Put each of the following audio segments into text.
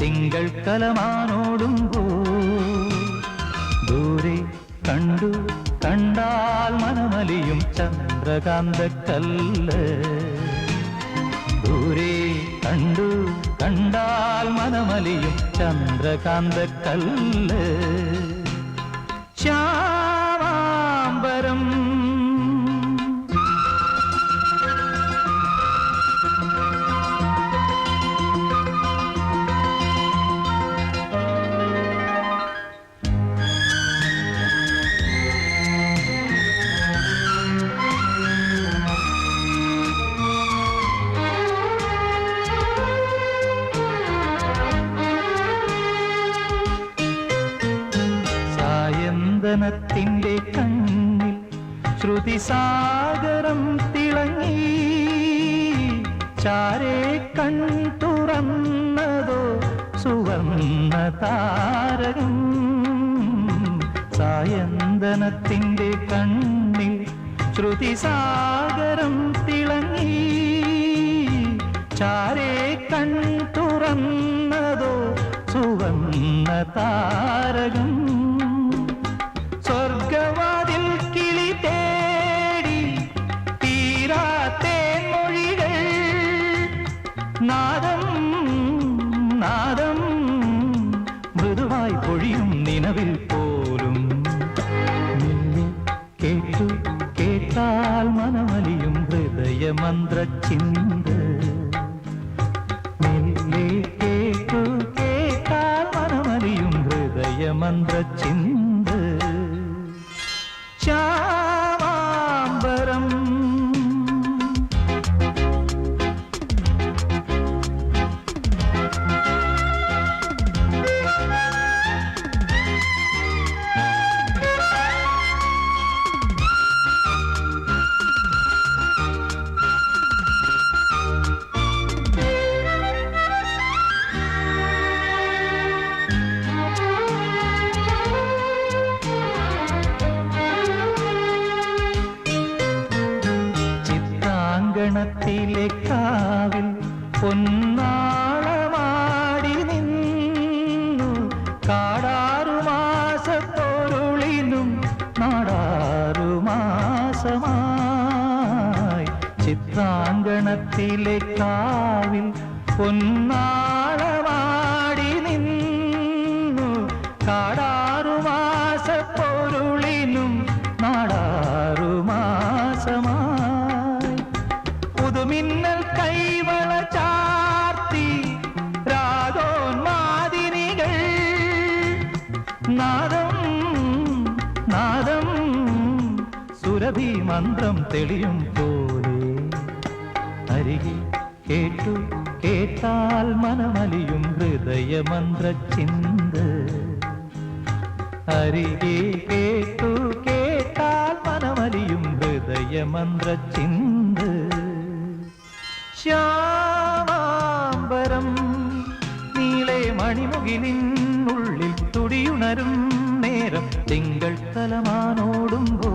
തിങ്കൾ കലമാനോടുമ്പോ ദൂരെ കണ്ടു കണ്ടാൽ മനമലിയും ചന്ദ്രകാന്ത കല്ല് ദൂരെ കണ്ടു കണ്ടാൽ മനമലിയും ചന്ദ്രകാന്ത കല്ല് ശ്യാമാംബരം സായന്തനത്തിന്റെ കണ്ണിൽ ശ്രുതിസാഗരം തിളങ്ങി. ചാരേ കൺ തുറന്നതോ സുവർണ താരകം. സായന്തനത്തിന്റെ കണ്ണിൽ ശ്രുതിസാഗരം തിളങ്ങി. ചാരേ കൺ തുറന്നതോ സുവർണ താരകം. நாதம் நாதம் மృదుவாய் பொழியும் நினவில் போலும். கேட்டு கேட்டால் மனமலியும் ஹிருதய மந்திர சிந்த. மெல்லே கேட்டு கேட்டால் மனமலியும் ஹிருதய மந்திர சிந்த. சா ഗണത്തിലെ കാവിൽ പൊന്നാളമാടി നിന്നു. കാടാറുമാസത്തോരുളിനും നാടാറുമാസമായി ചിത്രാങ്കണത്തിലെ കാവിൽ പൊന്നാളമാടി നിന്നു. കാടാ புது மின்னல் கைவள சார்த்தி ராகோன் மாதிரிகள். நாதம் நாதம் சுரபி மந்திரம் தெளியும் போலே. அருகில் கேட்டு கேட்டால் மனமலியும் ஹிருதய மந்திர சிந்த. அருகே கேட்டு கேட்டால் மனமலியும் ஹிருதய மந்திர சிந்த. ശ്യാമാംബരം നീളെ മണിമുകിലിൻ ഉള്ളിൽ തുടിയുണരും നേരം തിങ്കൾ തലമാനോടുമ്പോ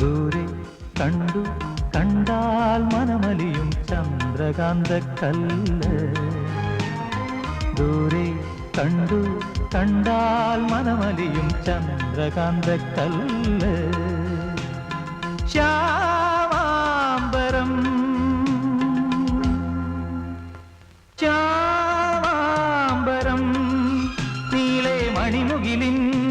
ദൂരെ കണ്ടു കണ്ടാൽ മനമലിയും ചന്ദ്രകാന്ത കല്ല് ദൂരെ കണ്ടു കണ്ടാൽ മനമലിയും ചന്ദ്രകാന്ത കല്ല് மணிமுகிலின்